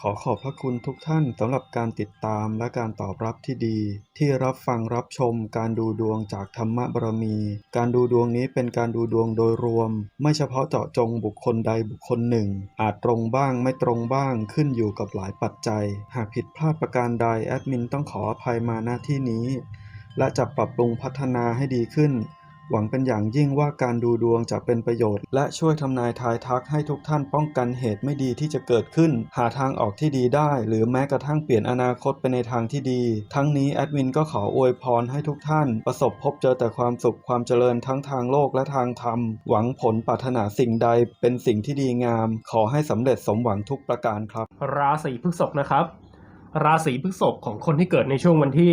ขอขอบพระคุณทุกท่านสำหรับการติดตามและการตอบรับที่ดี ที่รับฟังรับชมการดูดวงจากธรรมบรมี การดูดวงนี้เป็นการดูดวงโดยรวม ไม่เฉพาะเจาะจงบุคคลใดบุคคลหนึ่ง อาจตรงบ้างไม่ตรงบ้างขึ้นอยู่กับหลายปัจจัย หากผิดพลาดประการใดแอดมินต้องขออภัยมาณที่นี้ และจะปรับปรุงพัฒนาให้ดีขึ้น หวังเป็นอย่างยิ่งว่าการดูดวงจะเป็นประโยชน์ และช่วยทำนายทายทักให้ทุกท่านป้องกันเหตุไม่ดีที่จะเกิดขึ้น หาทางออกที่ดีได้ หรือแม้กระทั่งเปลี่ยนอนาคตไปในทางที่ดี ทั้งนี้แอดมินก็ขออวยพรให้ทุกท่าน ประสบพบเจอแต่ความสุขความเจริญทั้งทางโลกและทางธรรม หวังผลปรารถนาสิ่งใดเป็นสิ่งที่ดีงาม ขอให้สำเร็จสมหวังทุกประการครับ ราศีพฤษภนะครับ ราศีพฤษภของคนที่เกิดในช่วงวันที่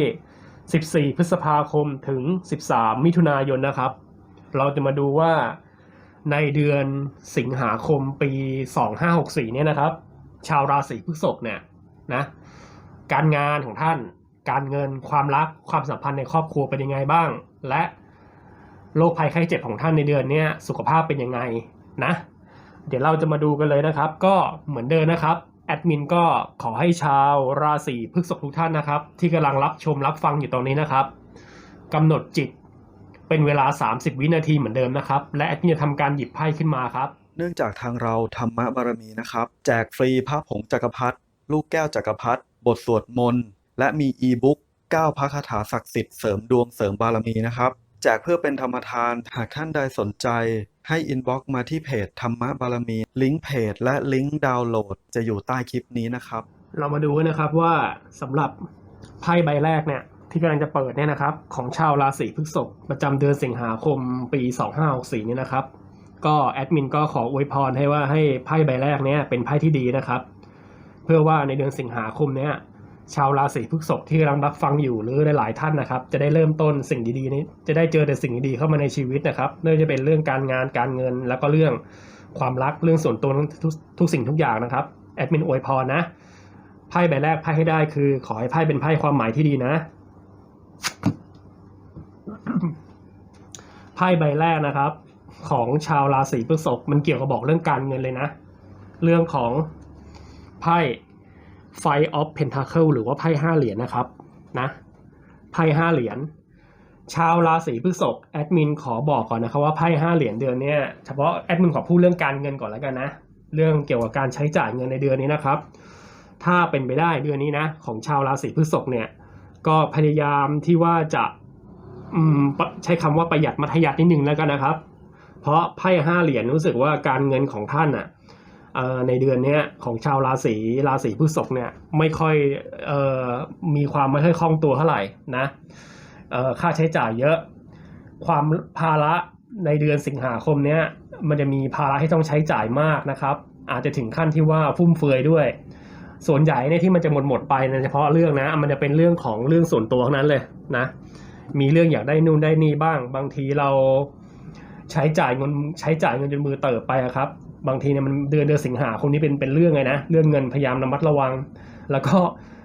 14 พฤษภาคมถึง 13 มิถุนายนนะครับ เราจะมาดูว่าในเดือนสิงหาคมปี 2564 เนี่ยนะครับ ชาวราศีพฤษภเนี่ยนะการงานของท่าน การเงินความรักความสัมพันธ์ในครอบครัวเป็นยังไงบ้าง และโรคภัยไข้เจ็บของท่านในเดือนนี้สุขภาพเป็นยังไงนะ เดี๋ยวเราจะมาดูกันเลยนะครับ ก็เหมือนเดิมนะครับ แอดมินก็ขอให้ชาวราศีพฤษภทุกท่านนะครับ ที่กำลังรับชมรับฟังอยู่ตรงนี้นะครับกำหนดจิตเป็นเวลา 30 วินาทีเหมือนเดิมนะครับ และแอดมินจะทำการหยิบไพ่ขึ้นมาครับ เนื่องจากทางเราธรรมบารมีนะครับ แจกฟรีพระผงจักรพรรดิลูกแก้วจักรพรรดิบทสวดมนต์และมีอีบุ๊ก9พระคาถาศักดิ์สิทธิ์เสริมดวงเสริมบารมีนะครับ แจกเพื่อเป็นธรรมทานหากท่านใดสนใจ ให้อินบ็อกซ์มาที่เพจธรรมบารมี ลิงก์เพจและลิงก์ดาวน์โหลดจะอยู่ใต้คลิปนี้นะครับ เรามาดูกันนะครับว่าสำหรับไพ่ใบแรกเนี่ยที่กำลังจะเปิดเนี่ยนะครับ ของชาวราศีพฤษภประจำเดือนสิงหาคมปี 2564เนี่ยนะครับ ก็แอดมินก็ขออวยพรให้ว่าให้ไพ่ใบแรกเนี่ยเป็นไพ่ที่ดีนะครับ เพื่อว่าในเดือนสิงหาคมเนี่ย ชาวราศีพฤษภที่กำลังรับฟังอยู่หรือหลายๆท่านนะครับ จะได้เริ่มต้นสิ่งดีๆนี้ จะได้เจอแต่สิ่งดีๆเข้ามาในชีวิตนะครับไม่ว่าจะเป็นเรื่องการงานการเงิน แล้วก็เรื่องความรักเรื่องส่วนตัวทุกทุกสิ่งทุกอย่างนะครับแอดมินอวยพรนะไพ่ใบแรกไพ่ให้ได้คือ ขอให้ไพ่เป็นไพ่ความหมายที่ดีนะไพ่ใบแรกนะครับ ของชาวราศีพฤษภมันเกี่ยวกับบอกเรื่องการเงินเลยนะ เรื่องของไพ่ Five of Pentacle หรือว่าไพ่ห้าเหรียญนะครับนะไพ่ห้าเหรียญชาวราศีพฤษภแอดมินขอบอกก่อนนะครับว่าไพ่ห้าเหรียญเดือนเนี้ยเฉพาะแอดมินขอพูดเรื่องการเงินก่อนแล้วกันนะ เรื่องเกี่ยวกับการใช้จ่ายเงินในเดือนนี้นะครับ ถ้าเป็นไปได้เดือนนี้นะ ของชาวราศีพฤษภเนี่ย ก็พยายามที่ว่าจะใช้คำว่าประหยัดมัธยัตินิดนึงแล้วกันนะครับ เพราะไพ่ห้าเหรียญรู้สึกว่าการเงินของท่านอะเอ่อ ในเดือนนี้ของชาวราศีราศีพฤษภเนี่ยไม่ค่อยออมีความไม่ค่อยคล่องตัวเท่าไหร่นะค่าใช้จ่ายเยอะ ความภาระในเดือนสิงหาคมเนี้ยมันจะมีภาระที่ต้องใช้จ่ายมากนะครับ อาจจะถึงขั้นที่ว่าฟุ่มเฟือยด้วย ส่วนใหญ่เนี่ยที่มันจะหมดหมดไปในเฉพาะเรื่องนะมันจะเป็นเรื่องของเรื่องส่วนตัวทั้งนั้นเลยนะมีเรื่องอยากได้นู่นได้นี่บ้าง บางทีเราใช้จ่ายเงินใช้จ่ายเงินจนมือเติบไปครับ บางทีเนี่ยมันเดือนเดือนสิงหาคมนี้เป็นเป็นเรื่องไงนะ เรื่องเงินพยายามระมัดระวัง แล้วก็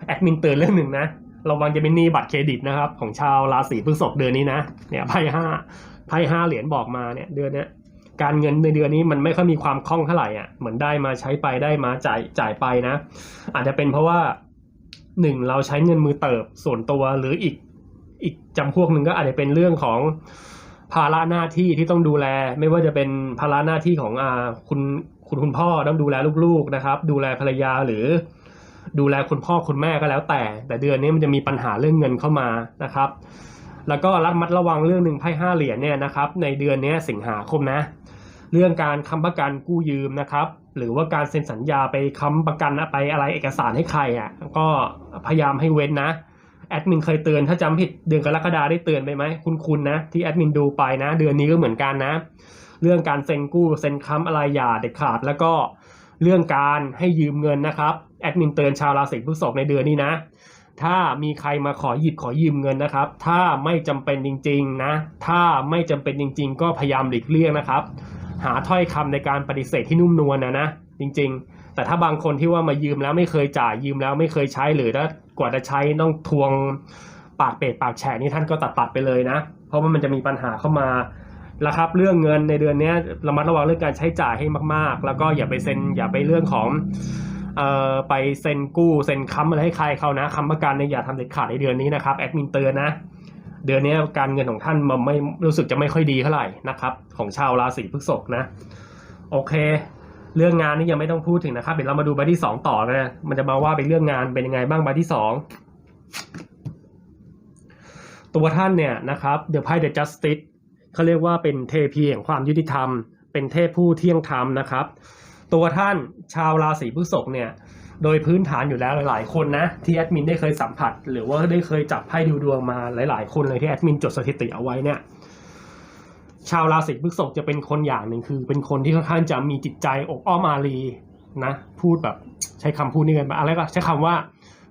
แอดมินเตือนเรื่องหนึ่งนะระวังจะเป็นหนี้บัตรเครดิตนะครับ ของชาวราศีพฤษภเดือนนี้นะเนี่ยไพ่ห้าไพ่ห้าเหรียญบอกมาเนี่ยเดือนเนี้ยการเงินในเดือนนี้มันไม่ค่อยมีความคล่องเท่าไหร่อะเหมือนได้มาใช้ไปได้มาจ่ายจ่ายไปนะ อาจจะเป็นเพราะว่าหนึ่งเราใช้เงินมือเติบส่วนตัวหรืออีกอีกจำพวกหนึ่งก็อาจจะเป็นเรื่องของ ภาระหน้าที่ที่ต้องดูแล ไม่ว่าจะเป็นภาระหน้าที่ของอ่าคุณคุณคุณพ่อต้องดูแลลูกๆนะครับ ดูแลภรรยาหรือ ดูแลคุณพ่อคุณแม่ก็แล้วแต่ แต่เดือนนี้มันจะมีปัญหาเรื่องเงินเข้ามานะครับ แล้วก็ระมัดระวังเรื่องหนึ่งไพ่ห้าเหรียญเนี่ยนะครับ ในเดือนนี้สิงหาคมนะ เรื่องการค้ำประกันกู้ยืมนะครับ หรือว่าการเซ็นสัญญาไปค้ำประกันไปอะไรเอกสารให้ใครอะก็พยายามให้เว้นนะ แอดมินเคยเตือนถ้าจำผิดเดือนกรกฎาได้เตือนไปไหมคุณๆนะ ที่แอดมินดูไปนะ เดือนนี้ก็เหมือนกันนะ เรื่องการเซ็นกู้เซ็นค้ำอะไรอย่าเด็ดขาดแล้วก็เรื่องการให้ยืมเงินนะครับแอดมินเตือนชาวราศีพฤษภในเดือนนี้นะ ถ้ามีใครมาขอหยิบขอยืมเงินนะครับ ถ้าไม่จำเป็นจริงๆนะ ถ้าไม่จำเป็นจริง ๆ ก็พยายามหลีกเลี่ยงนะครับ หาถ้อยคำในการปฏิเสธที่นุ่มนวลนะนะจริง ๆ แต่ถ้าบางคนที่ว่ามายืมแล้วไม่เคยจ่ายยืมแล้วไม่เคยใช้หรือถ้า กว่าจะใช้ต้องทวงปากเป็ดปากแฉะนี่ท่านก็ตัดตัดไปเลยนะ เพราะว่ามันจะมีปัญหาเข้ามาแล้วครับเรื่องเงินในเดือนนี้ระมัดระวังเรื่องการใช้จ่ายให้มาก ๆ แล้วก็อย่าไปเซ็นอย่าไปเรื่องของเอ่อไปเซ็นกู้เซ็นค้ำอะไรให้ใครเขานะค้ำประกันเนี่ยอย่าทำเด็ดขาดในเดือนนี้นะครับแอดมินเตือนนะเดือนนี้การเงินของท่านมันไม่รู้สึกจะไม่ค่อยดีเท่าไหร่นะครับ ของชาวราศีพฤษภนะ โอเค เรื่องงานนี่ยังไม่ต้องพูดถึงนะครับเดี๋ยวเรามาดูใบที่สองต่อนะมันจะมาว่าเป็นเรื่องงานเป็นยังไงบ้างใบที่สองตัวท่านเนี่ยนะครับเดอะไพ่เดอะจัสติสเขาเรียกว่าเป็นเทพีแห่งความยุติธรรม เป็นเทพผู้เที่ยงธรรมนะครับ ตัวท่านชาวราศีพฤษภเนี่ยโดยพื้นฐานอยู่แล้วหลาย ๆ คนนะที่แอดมินได้เคยสัมผัส หรือว่าได้เคยจับไพ่ดูดวงมาหลาย ๆ คนเลยที่แอดมินจดสถิติเอาไว้เนี่ย ชาวราศีพฤษภจะเป็นคนอย่างหนึ่งคือ เป็นคนที่ค่อนข้างจะมีจิตใจอกอ้อมอารีนะ พูดแบบใช้คำพูดนี้กันอะไรก็ใช้คำว่า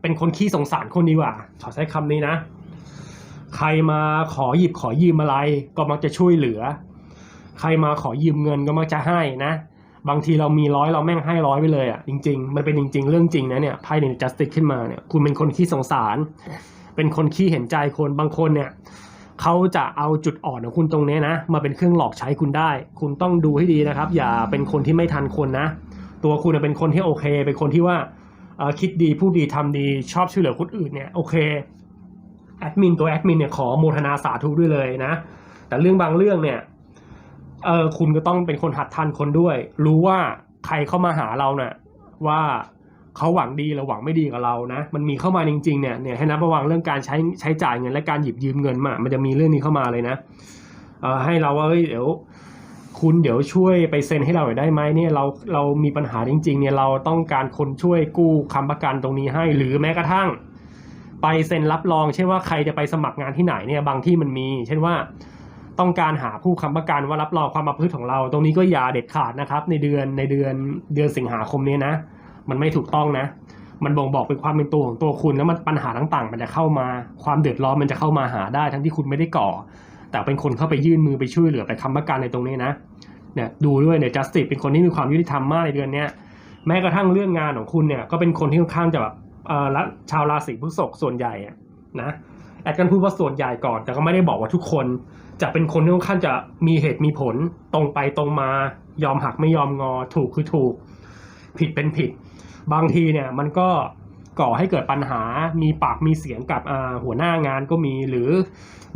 เป็นคนขี้สงสารคนดีกว่า ขอใช้คำนี้นะ ใครมาขอหยิบขอยืมอะไร ก็มักจะช่วยเหลือ ใครมาขอยืมเงินก็มักจะให้นะ บางทีเรามีร้อยเราแม่งให้ร้อยไปเลยอะจริง ๆ มันเป็นจริง ๆ เรื่องจริงนะเนี่ยไพ่เนี่ยจัสติกขึ้นมาเนี่ยคุณเป็นคนขี้สงสาร เป็นคนขี้เห็นใจคนบางคนเนี่ย เขาจะเอาจุดอ่อนของคุณตรงนี้นะ มาเป็นเครื่องหลอกใช้คุณได้ คุณต้องดูให้ดีนะครับ อย่าเป็นคนที่ไม่ทันคนนะ ตัวคุณเป็นคนที่โอเค เป็นคนที่ว่าคิดดีพูดดีทำดีชอบช่วยเหลือคนอื่นเนี่ยโอเคแอดมินตัวแอดมินเนี่ยขอโมทนาสาธุด้วยเลยนะ แต่เรื่องบางเรื่องเนี่ยเออคุณก็ต้องเป็นคนหัดทันคนด้วย รู้ว่าใครเข้ามาหาเราเนี่ยว่า เขาหวังดีหรือหวังไม่ดีกับเรานะ มันมีเข้ามาจริงๆเนี่ยเนี่ยให้นับระวังเรื่องการใช้ใช้จ่ายเงินและการหยิบยืมเงินมา มันจะมีเรื่องนี้เข้ามาเลยนะเออให้เราว่าเฮ้ยเดี๋ยวคุณเดี๋ยวช่วยไปเซ็นให้เราหน่อยได้ไหมเนี่ยเราเรามีปัญหาจริง ๆ เนี่ยเราต้องการคนช่วยกู้ค้ำประกันตรงนี้ให้ หรือแม้กระทั่ง ไปเซ็นรับรองเช่นว่าใครจะไปสมัครงานที่ไหนเนี่ยบางที่มันมี เช่นว่าต้องการหาผู้ค้ำประกันว่ารับรองความประพฤติของเรา ตรงนี้ก็อย่าเด็ดขาดนะครับ ในเดือนในเดือนเดือนสิงหาคมนี้นะ มันไม่ถูกต้องนะ มันบ่งบอกเป็นความเป็นตัวของตัวคุณแล้วมันปัญหาต่างๆ มันจะเข้ามา ความเดือดร้อนมันจะเข้ามาหาได้ทั้งที่คุณไม่ได้ก่อ แต่เป็นคนเข้าไปยื่นมือไปช่วยเหลือไปค้ำประกันในตรงนี้นะ เนี่ยดูด้วยเนี่ยจัสติเป็นคนที่มีความยุติธรรมมากในเดือนเนี้ยแม้กระทั่งเรื่องงานของคุณเนี่ยก็เป็นคนที่ค่อนข้างจะแบบเออละชาวราศีพฤษภส่วนใหญ่นะแอดกันพูดว่าส่วนใหญ่ก่อน แต่ก็ไม่ได้บอกว่าทุกคนจะเป็นคนที่ค่อนข้างจะมีเหตุมีผลตรงไปตรงมา ยอมหักไม่ยอมงอ ถูกคือถูก ผิดเป็นผิด บางทีเนี่ยมันก็ก่อให้เกิดปัญหา มีปากมีเสียงกับหัวหน้างานก็มี หรือ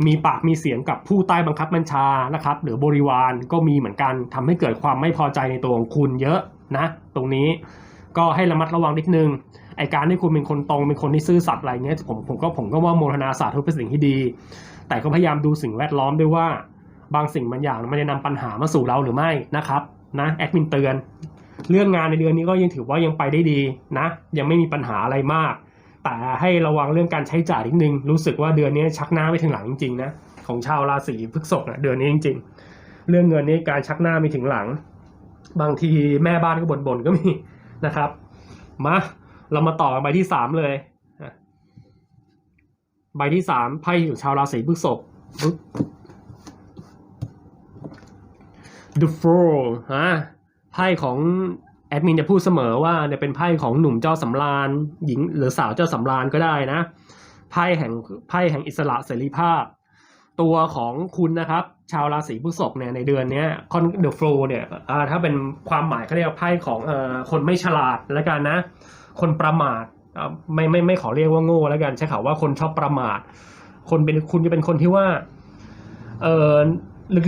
มีปากมีเสียงกับผู้ใต้บังคับบัญชา นะครับ หรือบริวารก็มีเหมือนกันทำให้เกิดความไม่พอใจในตัวของคุณเยอะนะ ตรงนี้ก็ให้ระมัดระวังนิดนึง ไอการที่คุณเป็นคนตรง เป็นคนที่ซื่อสัตย์อะไรเงี้ย ผมผมก็ผมก็ว่าโมทนาสาธุเป็นสิ่งที่ดี แต่ก็พยายามดูสิ่งแวดล้อมด้วยว่า บางสิ่งบางอย่างมันจะนำปัญหามาสู่เราหรือไม่นะครับ นะ แอดมินเตือน เรื่องงานในเดือนนี้ก็ยังถือว่ายังไปได้ดีนะ ยังไม่มีปัญหาอะไรมาก แต่ให้ระวังเรื่องการใช้จ่ายนิดนึง รู้สึกว่าเดือนนี้ชักหน้าไม่ถึงหลังจริงๆนะของชาวราศีพฤษภนะเดือนนี้จริง ๆ เรื่องเงินนี้การชักหน้าไม่ถึงหลัง บางทีแม่บ้านก็บ่นๆก็มีนะครับ มาเรามาต่อกันใบที่สามเลยใบที่สามไพ่ของชาวราศีพฤษภ The Four ฮะ ไพ่ของแอดมินจะพูดเสมอว่าเนี่ยเป็นไพ่ของหนุ่มเจ้าสำราญ หญิงหรือสาวเจ้าสำราญก็ได้นะไพ่แห่งไพ่แห่งอิสระเสรีภาพ ตัวของคุณนะครับ ชาวราศีพฤษภเนี่ยในเดือนนี้คอนเดอะโฟล์เนี่ยถ้าเป็นความหมายเขาเรียกไพ่ของอคนไม่ฉลาดแล้วกันนะ คนประมาทไม่ไม่ไม่ขอเรียกว่าโง่แล้วกันใช้คำว่าคนชอบประมาท คนเป็นคุณจะเป็นคนที่ว่าเออ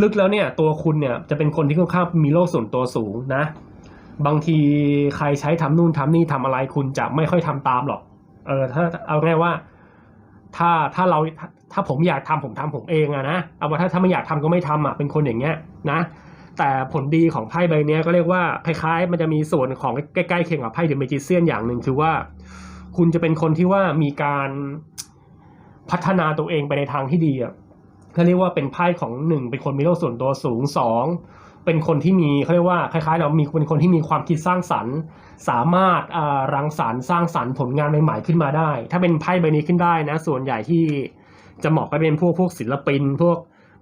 ลึกๆแล้วเนี่ยตัวคุณเนี่ยจะเป็นคนที่ค่อนข้างมีโลกส่วนตัวสูงนะ บางทีใครใช้ทำนู่นทำนี่ทำอะไรคุณจะไม่ค่อยทำตามหรอก เออถ้าเอาง่ายว่า ถ้าถ้าเราถ้าผมอยากทำผมทำผมเองอะนะเอาว่าถ้าถ้าไม่อยากทำก็ไม่ทำอะเป็นคนอย่างเงี้ยนะ แต่ผลดีของไพ่ใบนี้ก็เรียกว่าคล้ายๆ มันจะมีส่วนของใกล้ๆเคียงกับไพ่เดอะเมจิเซียนอย่างหนึ่งคือว่า คุณจะเป็นคนที่ว่ามีการพัฒนาตัวเองไปในทางที่ดีอะ เขาเรียกว่าเป็นไพ่ของหนึ่งเป็นคนมีโลกส่วนตัวสูงสองเป็นคนที่มีเขาเรียกว่าคล้ายๆ เรามีเป็นคนที่มีความคิดสร้างสรรค์ สามารถรังสรรค์สร้างสรรค์ผลงานใหม่ๆขึ้นมาได้ ถ้าเป็นไพ่ใบนี้ขึ้นได้นะ ส่วนใหญ่ที่จะเหมาะไปเป็นพวกพวกศิลปิน พวก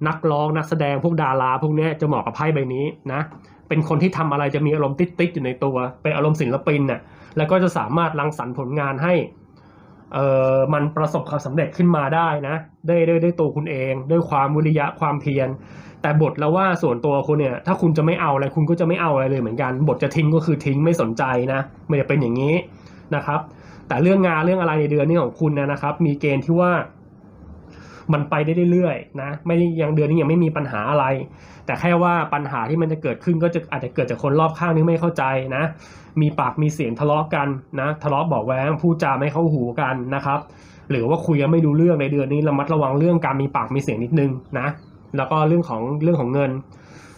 นักร้องนักแสดงพวกดาราพวกนี้จะเหมาะกับไพ่ใบนี้นะเป็นคนที่ทำอะไรจะมีอารมณ์ติ๊ดๆอยู่ในตัว เป็นอารมณ์ศิลปินน่ะแล้วก็จะสามารถรังสรรค์ผลงานให้เออมันประสบความสำเร็จขึ้นมาได้นะ ด้วยด้วยด้วยตัวคุณเอง ด้วยความวิริยะความเพียรแต่บทแล้วว่าส่วนตัวคุณเนี่ย ถ้าคุณจะไม่เอาอะไรคุณก็จะไม่เอาอะไรเลยเหมือนกัน บทจะทิ้งก็คือทิ้งไม่สนใจนะไม่ได้เป็นอย่างนี้นะครับ แต่เรื่องงานเรื่องอะไรในเดือนนี้ของคุณนยนะครับ มีเกณฑ์ที่ว่ามันไปได้เรื่อยๆนะไม่ยังเดือนนี้ยังไม่มีปัญหาอะไร แต่แค่ว่าปัญหาที่มันจะเกิดขึ้นก็จะอาจจะเกิดจากคนรอบข้างที่ไม่เข้าใจนะ มีปากมีเสียงทะเลาะกันนะ ทะเลาะบาะแว้งพูดจาไม่เข้าหูกันนะครับ หรือว่าคุยกันไม่รู้เรื่องในเดือนนี้ระมัดระวังเรื่องการมีปากมีเสียงนิดนึงนะ แล้วก็เรื่องของเรื่องของเงิน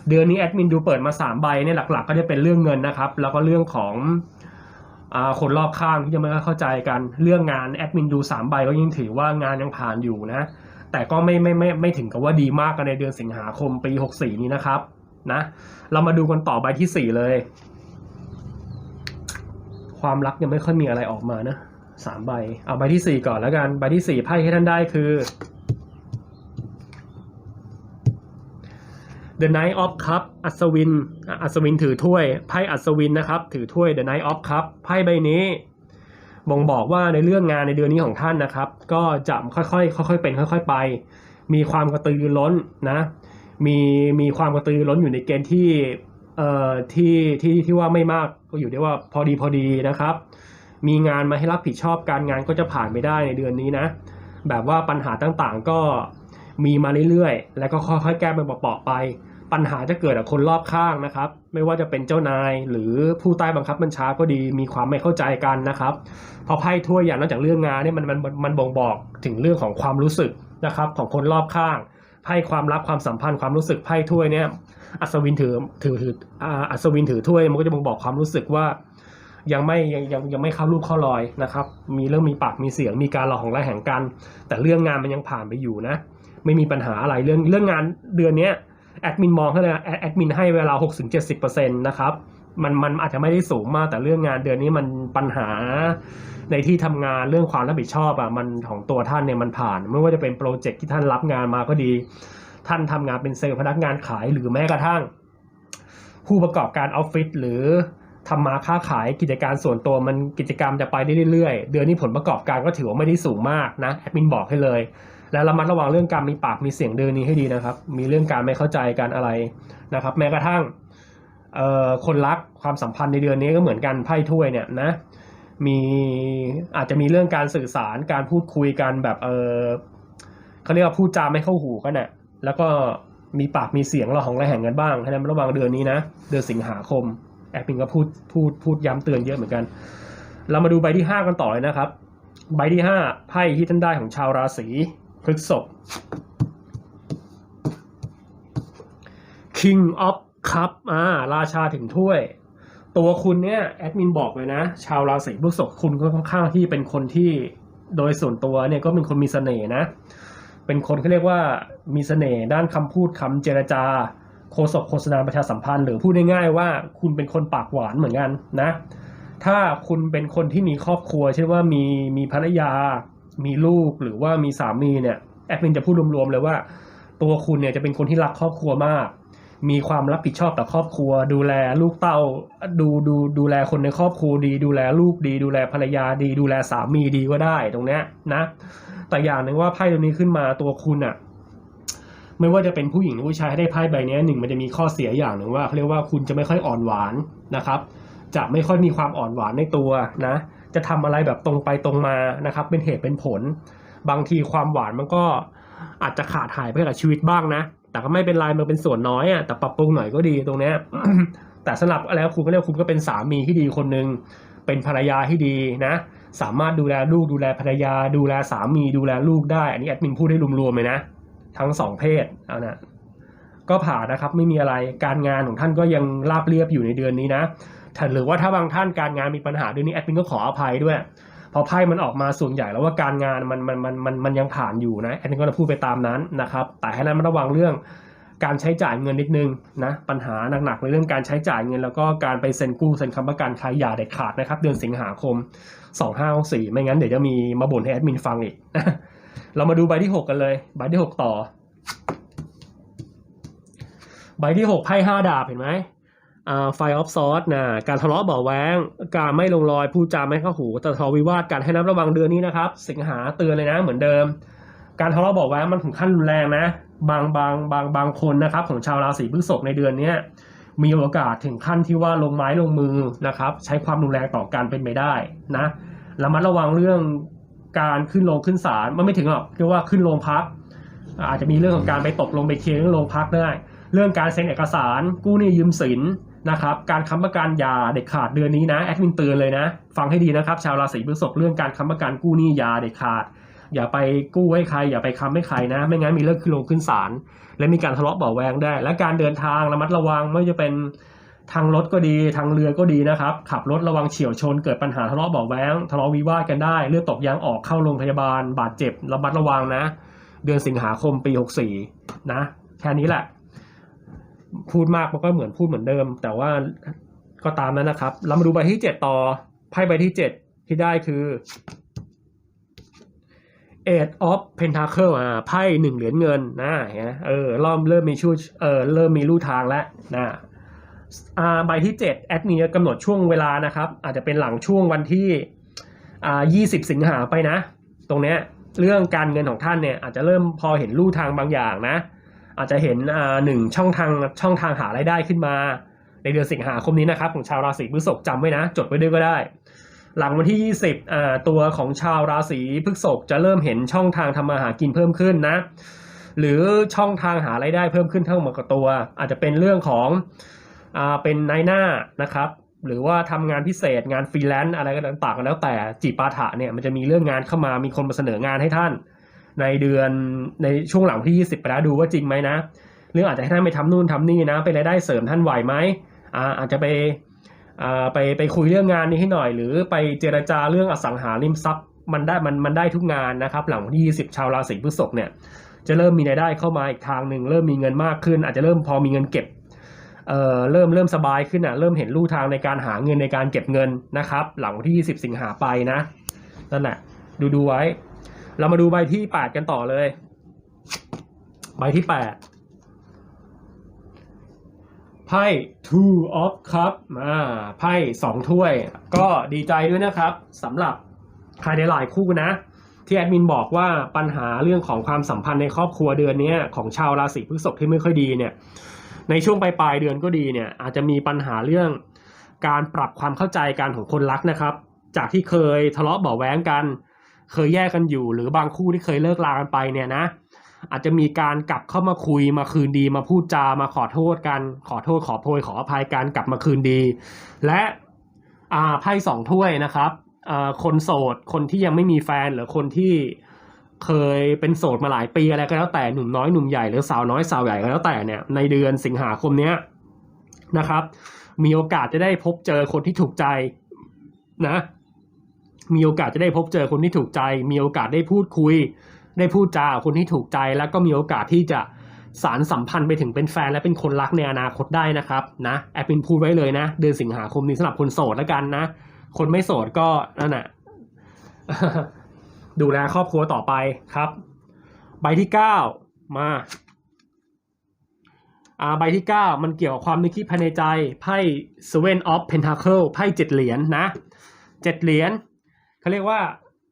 เดือนนี้แอดมินดูเปิดมาสามใบเนี่ยหลักๆ ก็จะเป็นเรื่องเงินนะครับ แล้วก็เรื่องของอคนรอบข้างที่ยังไม่ค่อยเข้าใจกันเรื่องงานแอดมินดูสามใบก็ยังถือว่างานยังผ่านอยู่นะ แต่ก็ไม่ไม่ไม่ไม่ถึงกับว่าดีมากกันในเดือนสิงหาคมปีหกสี่นี้นะครับนะ เรามาดูกันต่อใบที่สี่เลย ความรักยังไม่ค่อยมีอะไรออกมานะ สามใบ เอาใบที่สี่ก่อนแล้วกัน ใบที่สี่ไพ่ที่ท่านได้คือ The Knight of Cup อัศวิน อัศวินถือถ้วย ไพ่อัศวินนะครับ ถือถ้วย The Knight of Cup ไพ่ใบนี้บ่งบอกว่าในเรื่องงานในเดือนนี้ของท่านนะครับ ก็จะค่อยๆค่อยๆ เป็นค่อย ๆ ไป มีความกระตือรือร้นนะ มีมีความกระตือรือร้นอยู่ในเกณฑ์ที่เอ่อที่ที่ที่ว่าไม่มากก็อยู่ได้ว่าพอดีพอดีนะครับ มีงานมาให้รับผิดชอบการงานก็จะผ่านไปได้ในเดือนนี้นะ แบบว่าปัญหาต่างๆก็มีมาเรื่อยๆ แล้วก็ค่อยๆ แก้เป็นเปาะๆไป ปัญหาจะเกิดกับคนรอบข้างนะครับ ไม่ว่าจะเป็นเจ้านายหรือผู้ใต้บังคับบัญชาก็ดี มีความไม่เข้าใจกันนะครับพอไพ่ถ้วยอย่างนอกจากเรื่องงานเนี่ยมันมันมันบ่งบอกถึงเรื่องของความรู้สึกนะครับของคนรอบข้างไพ่ความรักความสัมพันธ์ความรู้สึกไพ่ถ้วยเนี่ยอัศวินถือถือถืออัศวินถือถ้วยมันก็จะบ่งบอกความรู้สึกว่า ยังไม่ยังยังยังไม่เข้ารูปเข้ารอยนะครับ มีเรื่องมีปากมีเสียงมีการหลอกของระแหงกัน แต่เรื่องงานมันยังผ่านไปอยู่นะ ไม่มีปัญหาอะไรเรื่องเรื่องงานเดือนเนี้ยแอดมินมองให้เลยแอดแอดมินให้เวลา 6-70%นะครับมันมันอาจจะไม่ได้สูงมากแต่เรื่องงานเดือนนี้มันปัญหาในที่ทำงานเรื่องความรับผิดชอบอะมันของตัวท่านเนี่ยมันผ่าน ไม่ว่าจะเป็นโปรเจกต์ที่ท่านรับงานมาก็ดี ท่านทำงานเป็นเซลล์พนักงานขายหรือแม้กระทั่ง ผู้ประกอบการออฟฟิศหรือ ทำมาค้าขายกิจการส่วนตัวมันกิจกรรมจะไปได้เรื่อยๆ เดือนนี้ผลประกอบการก็ถือว่าไม่ได้สูงมากนะแอดมินบอกให้เลย และระมัดระวังเรื่องการมีปากมีเสียงเดือนนี้ให้ดีนะครับ มีเรื่องการไม่เข้าใจกันอะไรนะครับ แม้กระทั่งคนรักความสัมพันธ์ในเดือนนี้ก็เหมือนกันไพ่ถ้วยเนี่ยนะมีอาจจะมีเรื่องการสื่อสารการพูดคุยกันแบบเออเขาเรียกว่าพูดจาไม่เข้าหูกันน่ะแล้วก็มีปากมีเสียงระหองระแหงกันบ้างให้นั้นระวังเดือนนี้นะ เดือนสิงหาคม แอดมินก็พูดพูดพูดย้ำเตือนเยอะเหมือนกัน เรามาดูใบที่ห้ากันต่อเลยนะครับ ใบที่ห้าไพ่ที่ท่านได้ของชาวราศีพฤษภ King of Cup อ่าราชาถึงถ้วย ตัวคุณเนี่ยแอดมินบอกเลยนะ ชาวราศีพฤษภคุณก็ค่อนข้างที่เป็นคนที่โดยส่วนตัวเนี่ยก็เป็นคนมีเสน่ห์นะ เป็นคนเขาเรียกว่ามีเสน่ห์ด้านคำพูดคำเจรจา โฆษกโฆษณาประชาสัมพันธ์หรือพูดง่ายๆว่าคุณเป็นคนปากหวานเหมือนกันนะ ถ้าคุณเป็นคนที่มีครอบครัวเช่นว่ามีมีภรรยา มีลูกหรือว่ามีสามีเนี่ยแอดมินจะพูดรวมๆเลยว่า ตัวคุณเนี่ยจะเป็นคนที่รักครอบครัวมาก มีความรับผิดชอบต่อครอบครัว ดูแลลูกเต้าดูดูดูแลคนในครอบครัวดี ดูแลลูกดี ดูแลภรรยาดี ดูแลสามีดีก็ได้ตรงเนี้ยนะ แต่อย่างหนึ่งว่าไพ่ตัวนี้ขึ้นมาตัวคุณอะ ไม่ว่าจะเป็นผู้หญิงหรือผู้ชายให้ได้ไพ่ใบนี้หนึ่งมันจะมีข้อเสียอย่างหนึ่งว่าเขาเรียกว่าคุณจะไม่ค่อยอ่อนหวานนะครับ จะไม่ค่อยมีความอ่อนหวานในตัวนะ จะทำอะไรแบบตรงไปตรงมานะครับ เป็นเหตุเป็นผล บางทีความหวานมันก็อาจจะขาดหายไปกับชีวิตบ้างนะ แต่ก็ไม่เป็นไรมันเป็นส่วนน้อยอะแต่ปรับปรุงหน่อยก็ดีตรงเนี้ยแต่สำหรับแล้วคุณก็เรียกว่าคุณก็เป็นสามีที่ดีคนหนึ่งเป็นภรรยาที่ดีนะ สามารถดูแลลูกดูแลภรรยา ดูแลสามีดูแลลูกได้ อันนี้แอดมินพูดได้รวมๆเลยนะ ทั้งสองเพศเอานะก็ผ่านนะครับไม่มีอะไรการงานของท่านก็ยังราบเรียบอยู่ในเดือนนี้นะถ้าหรือว่าถ้าบางท่านการงานมีปัญหาเดือนนี้แอดมินก็ขออภัยด้วยพอไพ่มันออกมาส่วนใหญ่แล้วว่าการงานมันมันมันมันมันยังผ่านอยู่นะแอดมินก็จะพูดไปตามนั้นนะครับ แต่ให้นั้นระวังเรื่องการใช้จ่ายเงินนิดนึงนะปัญหาหนักๆในเรื่องการใช้จ่ายเงิน แล้วก็การไปเซ็นกู้เซ็นค้ำประกันใครอย่าเด็ดขาดนะครับ เดือนสิงหาคม 2564ไม่งั้นเดี๋ยวจะมีมาบ่นให้แอดมินฟังอีก เรามาดูใบที่6กันเลย ใบที่6ต่อ ใบที่6ไพ่5ดาบเห็นไหมอ่าไฟออฟซอสนะการทะเลาะเบาแวงการไม่ลงรอยพูดจาไม่เข้าหูแต่ทะเลาะวิวาทการให้นับระวังเดือนนี้นะครับ สิงหาเตือนเลยนะ เหมือนเดิม การทะเลาะเบาแวงมันถึงขั้นรุนแรงนะ บางบางบางบางคนนะครับ ของชาวราศีพฤษภในเดือนเนี้ยมีโอกาสถึงขั้นที่ว่าลงไม้ลงมือนะครับ ใช้ความรุนแรงต่อการเป็นไปได้นะระมัดระวังเรื่อง การขึ้นลงขึ้นศาลมันไม่ถึงหรอกเรียกว่าขึ้นโรงพัก อาจจะมีเรื่องของการไปตกลงไปเคลียร์เรื่องโรงพักได้เรื่องการเซ็นเอกสารกู้หนี้ยืมสินนะครับการค้ำประกันยาเด็ดขาดเดือนนี้นะแอดมินเตือนเลยนะ ฟังให้ดีนะครับ ชาวราศีพฤษภเรื่องการค้ำประกันกู้หนี้ยาเด็ดขาด อย่าไปกู้ให้ใคร อย่าไปค้ำให้ใครนะ ไม่งั้นมีเรื่องขึ้นลงขึ้นศาลและมีการทะเลาะเบาแวงได้ และการเดินทางระมัดระวังไม่ว่าจะเป็น ทางรถก็ดีทางเรือก็ดีนะครับ ขับรถระวังเฉียวชนเกิดปัญหาทะเลาะเบาะแวงทะเลาะวิวาทกันได้เลือดตกยางออกเข้าโรงพยาบาล บาดเจ็บระมัดระวังนะ เดือนสิงหาคมปี 64 นะ แค่นี้แหละ พูดมากมันก็เหมือนพูดเหมือนเดิม แต่ว่าก็ตามนั้นนะครับเรามาดูใบที่ 7 ต่อไพ่ใบที่ 7 ที่ได้คือ Eight of Pentacle อ่าไพ่หนึ่งเหรียญเงินนะเห็นเออเริ่มเริ่มมีชื่เออเริ่มมีลู่ทางแล้วนะ ใบที่7แอดนี้กำหนดช่วงเวลานะครับ อาจจะเป็นหลังช่วงวันที่อ่า20 สิงหาไปนะ ตรงเนี้ยเรื่องการเงินของท่านเนี่ยอาจจะเริ่มพอเห็นลู่ทางบางอย่างนะ อาจจะเห็นหนึ่งช่องทางช่องทางหารายได้ขึ้นมา ในเดือนสิงหาคมนี้นะครับ ของชาวราศีพฤษภจำไว้นะ จดไว้ด้วยก็ได้ หลังวันที่ 20อ่าตัวของชาวราศีพฤษภจะเริ่มเห็นช่องทางทำมาหากินเพิ่มขึ้นนะ หรือช่องทางหารายได้เพิ่มขึ้นเท่ากับตัว อาจจะเป็นเรื่องของ เป็นนายหน้านะครับ หรือว่าทำงานพิเศษงานฟรีแลนซ์อะไรก็ต่างกันแล้วแต่จีปาถะเนี่ยมันจะมีเรื่องงานเข้ามามีคนมาเสนองานให้ท่าน ในเดือนในช่วงหลังที่ 20 ไปแล้วดูว่าจริงไหมนะ เรื่องอาจจะให้ท่านไปทำนู่นทำนี่นะเป็นรายได้เสริมท่านไหวไหมอ่าอาจจะไปอ่าไปไปคุยเรื่องงานนี้ให้หน่อย หรือไปเจรจาเรื่องอสังหาริมทรัพย์มันได้มันมันได้ทุกงานนะครับ หลังวันที่ 20 ชาวราศีพฤษภเนี่ยจะเริ่มมีรายได้เข้ามาอีกทางหนึ่งเริ่มมีเงินมากขึ้น อาจจะเริ่มพอมีเงินเก็บ เเริ่มเริ่มสบายขึ้นอะเริ่มเห็นลู่ทางในการหาเงินในการเก็บเงินนะครับ หลังวันที่ 20 สิงหาไปนะนั่นแหละดูดูไว้ เรามาดูใบที่ 8 กันต่อเลย ใบที่ 8 ไพ่ two of cup อ่าไพ่สองถ้วย ก็ดีใจด้วยนะครับสำหรับใครในหลายคู่นะที่แอดมินบอกว่าปัญหาเรื่องของความสัมพันธ์ในครอบครัวเดือนนี้ของชาวราศีพฤษภที่ไม่ค่อยดีเนี่ย ในช่วงปลายปลายๆเดือนก็ดีเนี่ยอาจจะมีปัญหาเรื่องการปรับความเข้าใจกันของคนรักนะครับ จากที่เคยทะเลาะเบาแว้งกัน เคยแยกกันอยู่ หรือบางคู่ที่เคยเลิกลากันไปเนี่ยนะ อาจจะมีการกลับเข้ามาคุยมาคืนดีมาพูดจามาขอโทษกัน ขอโทษขอโพยขออภัยกันกลับมาคืนดี และอ่าไพ่สองถ้วยนะครับอ่าคนโสด คนที่ยังไม่มีแฟนหรือคนที่ เคยเป็นโสดมาหลายปีอะไรก็แล้วแต่หนุ่มน้อยหนุ่มใหญ่หรือสาวน้อยสาวใหญ่ก็แล้วแต่เนี่ยในเดือนสิงหาคมเนี้ยนะครับ มีโอกาสจะได้พบเจอคนที่ถูกใจนะ มีโอกาสจะได้พบเจอคนที่ถูกใจ มีโอกาสได้พูดคุย ได้พูดจาคนที่ถูกใจ แล้วก็มีโอกาสที่จะสารสัมพันธ์ไปถึงเป็นแฟนและเป็นคนรักในอนาคตได้นะครับนะแอปเป็นพูดไว้เลยนะ เดือนสิงหาคมนี้สำหรับคนโสดแล้วกันนะ คนไม่โสดก็นั่นแหะ ดูแลครอบครัวต่อไปครับ ใบที่เก้ามาอ่าใบที่เก้ามันเกี่ยวกับความนึกคิดภายในใจไพ่ Seven of Pentacle ไพ่เจ็ดเหรียญนะเจ็ดเหรียญเขาเรียกว่า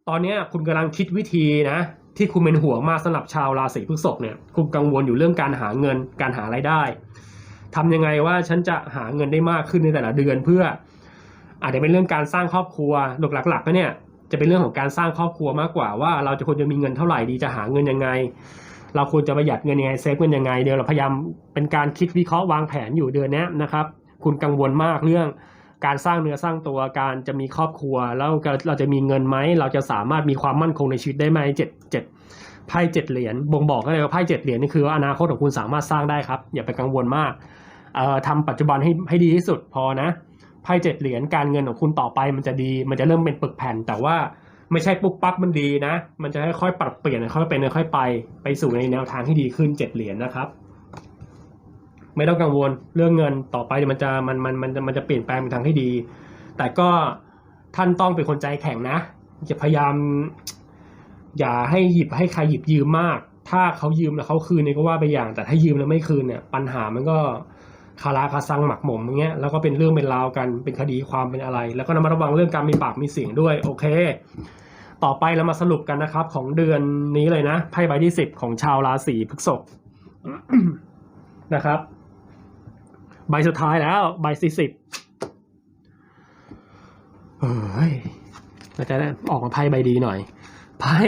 ตอนนี้คุณกำลังคิดวิธีนะที่คุณเป็นห่วงมากสำหรับชาวราศีพฤษภเนี่ยคุณกังวลอยู่เรื่องการหาเงินการหารายได้ทำยังไงว่าฉันจะหาเงินได้มากขึ้นในแต่ละเดือนเพื่อ อาจจะเป็นเรื่องการสร้างครอบครัวหลักๆก็เนี่ย จะเป็นเรื่องของการสร้างครอบครัวมากกว่าว่าเราจะควรจะมีเงินเท่าไหร่ดีจะหาเงินยังไง เราควรจะประหยัดเงินยังไงเซฟเงินยังไงเดี๋ยวเราพยายามเป็นการคิดวิเคราะห์วางแผนอยู่เดือนนี้นะครับ คุณกังวลมากเรื่องการสร้างเนื้อสร้างตัวการจะมีครอบครัว แล้วเราจะมีเงินไหมเราจะสามารถมีความมั่นคงในชีวิตได้ไหมเจ็ดเจ็ดไพ่เจ็ดเหรียญบ่งบอกก็เลยว่าไพ่เจ็ดเหรียญนี่คือว่าอนาคตของคุณสามารถสร้างได้ครับ อย่าไปกังวลมากเอ่อทำปัจจุบันให้ให้ดีที่สุดพอนะ ไพ่เจ็ดเหรียญการเงินของคุณต่อไปมันจะดี มันจะเริ่มเป็นปึกแผ่น แต่ว่าไม่ใช่ปุ๊บปั๊บมันดีนะ มันจะค่อยๆปรับเปลี่ยนค่อยๆเป็นค่อยๆไป ไปสู่ในแนวทางที่ดีขึ้นเจ็ดเหรียญนะครับ ไม่ต้องกังวลเรื่องเงินต่อไปมันจะมันมันมันมันจะเปลี่ยนแปลงไปทางที่ดี แต่ก็ท่านต้องเป็นคนใจแข็งนะจะพยายาม อย่าให้หยิบให้ใครหยิบยืมมาก ถ้าเขายืมแล้วเขาคืนเนี่ยก็ว่าไปอย่าง แต่ถ้ายืมแล้วไม่คืนเนี่ย ปัญหามันก็ คาราคาซังหมักหมมอย่างเงี้ยแล้วก็เป็นเรื่องเป็นราวกันเป็นคดีความเป็นอะไร แล้วก็ระมัดระวังเรื่องการมีปากมีเสียงด้วยโอเค ต่อไปเรามาสรุปกันนะครับ ของเดือนนี้เลยนะไพ่ใบที่สิบของชาวราศีพฤษภนะครับ ใบสุดท้ายแล้วใบที่สิบเฮ้ยเราจะได้ออกมาไพ่ใบดีหน่อยไพ่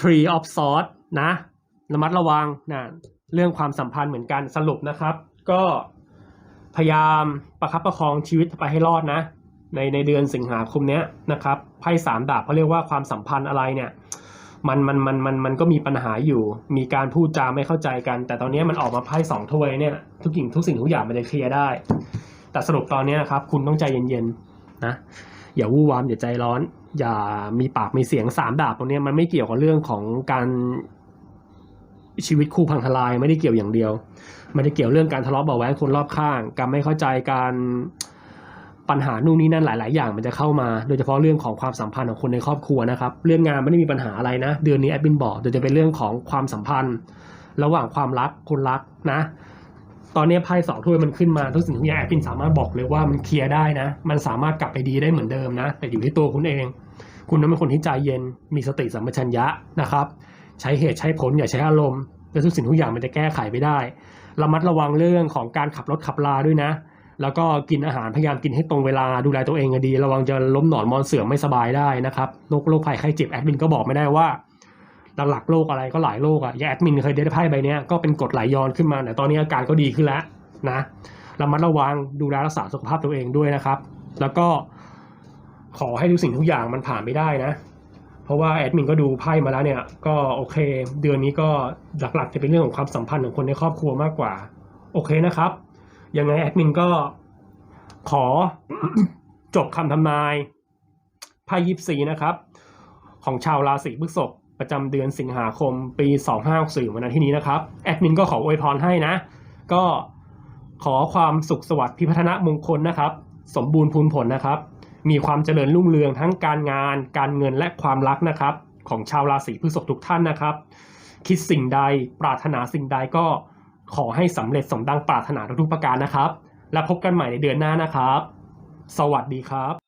Tree of Swords นะระมัดระวังนะเรื่องความสัมพันธ์เหมือนกันสรุปนะครับ ก็พยายามประคับประคองชีวิตไปให้รอดนะ ในในเดือนสิงหาคมเนี้ยนะครับไพ่สามดาบเขาเรียกว่าความสัมพันธ์อะไรเนี่ยมันมันมันมันมันก็มีปัญหาอยู่ มีการพูดจาไม่เข้าใจกัน แต่ตอนนี้มันออกมาไพ่สองถ้วยเนี่ยทุกสิ่งทุกสิ่งทุกอย่างมันจะเคลียร์ได้ แต่สรุปตอนนี้นะครับ คุณต้องใจเย็นๆนะอย่าวู่วามอย่าใจร้อน อย่ามีปากมีเสียงสามดาบตรงเนี้ยมันไม่เกี่ยวกับเรื่องของการ ชีวิตคู่พังทลายไม่ได้เกี่ยวอย่างเดียวไม่ได้เกี่ยวเรื่องการทะเลาะเบาะแว้งคนรอบข้าง การไม่เข้าใจการปัญหานู่นนี่นั่นหลาย ๆ อย่างมันจะเข้ามา โดยเฉพาะเรื่องของความสัมพันธ์ของคนในครอบครัวนะครับ เรื่องงานไม่ได้มีปัญหาอะไรนะ เดือนนี้แอดมินบอกเดี๋ยวจะเป็นเรื่องของความสัมพันธ์ ระหว่างความรักคนรักนะ ตอนนี้ไพ่สองถ้วยมันขึ้นมาทุกสิ่งทุกอย่างแอดมินสามารถบอกเลยว่ามันเคลียร์ได้นะ มันสามารถกลับไปดีได้เหมือนเดิมนะ แต่อยู่ที่ตัวคุณเอง คุณต้องเป็นคนที่ใจเย็น มีสติสัมปชัญญะนะครับ ใช้เหตุใช้ผลอย่าใช้อารมณ์แล้วทุกสิ่งทุกอย่างมันจะแก้ไขไปได้ระมัดระวังเรื่องของการขับรถขับลาด้วยนะ แล้วก็กินอาหารพยายามกินให้ตรงเวลาดูแลตัวเองดี ระวังจะล้มหนอนมอนเสื่อมไม่สบายได้นะครับโรคโรคภัยไข้เจ็บแอดมินก็บอกไม่ได้ว่าหลักๆโรคอะไรก็หลายโรคอะอย่างแอดมินเคยได้ไพ่ใบเนี้ยก็เป็นกรดไหลย้อนขึ้นมาแต่ตอนนี้อาการก็ดีขึ้นแล้วนะระมัดระวังดูแลรักษาสุขภาพตัวเองด้วยนะครับ แล้วก็ขอให้ทุกสิ่งทุกอย่างมันผ่านไปได้นะ เพราะว่าแอดมินก็ดูไพ่มาแล้วเนี่ย ก็โอเค เดือนนี้ก็หลักๆจะเป็นเรื่องของความสัมพันธ์ของคนในครอบครัวมากกว่า โอเคนะครับ ยังไงแอดมินก็ขอจบคำทำนายไพ่ยิปซีนะครับ ของชาวราศีพฤษภประจำเดือนสิงหาคมปี 2564วันอาทิตย์นี้นะครับ แอดมินก็ขออวยพรให้นะ ก็ขอความสุขสวัสดิ์พิพัฒนมงคลนะครับ สมบูรณ์พูนผลนะครับ มีความเจริญรุ่งเรืองทั้งการงาน การเงินและความรักนะครับ ของชาวราศีพฤษภทุกท่านนะครับ คิดสิ่งใดปรารถนาสิ่งใดก็ขอให้สำเร็จสมดังปรารถนาทุกประการนะครับ และพบกันใหม่ในเดือนหน้านะครับ สวัสดีครับ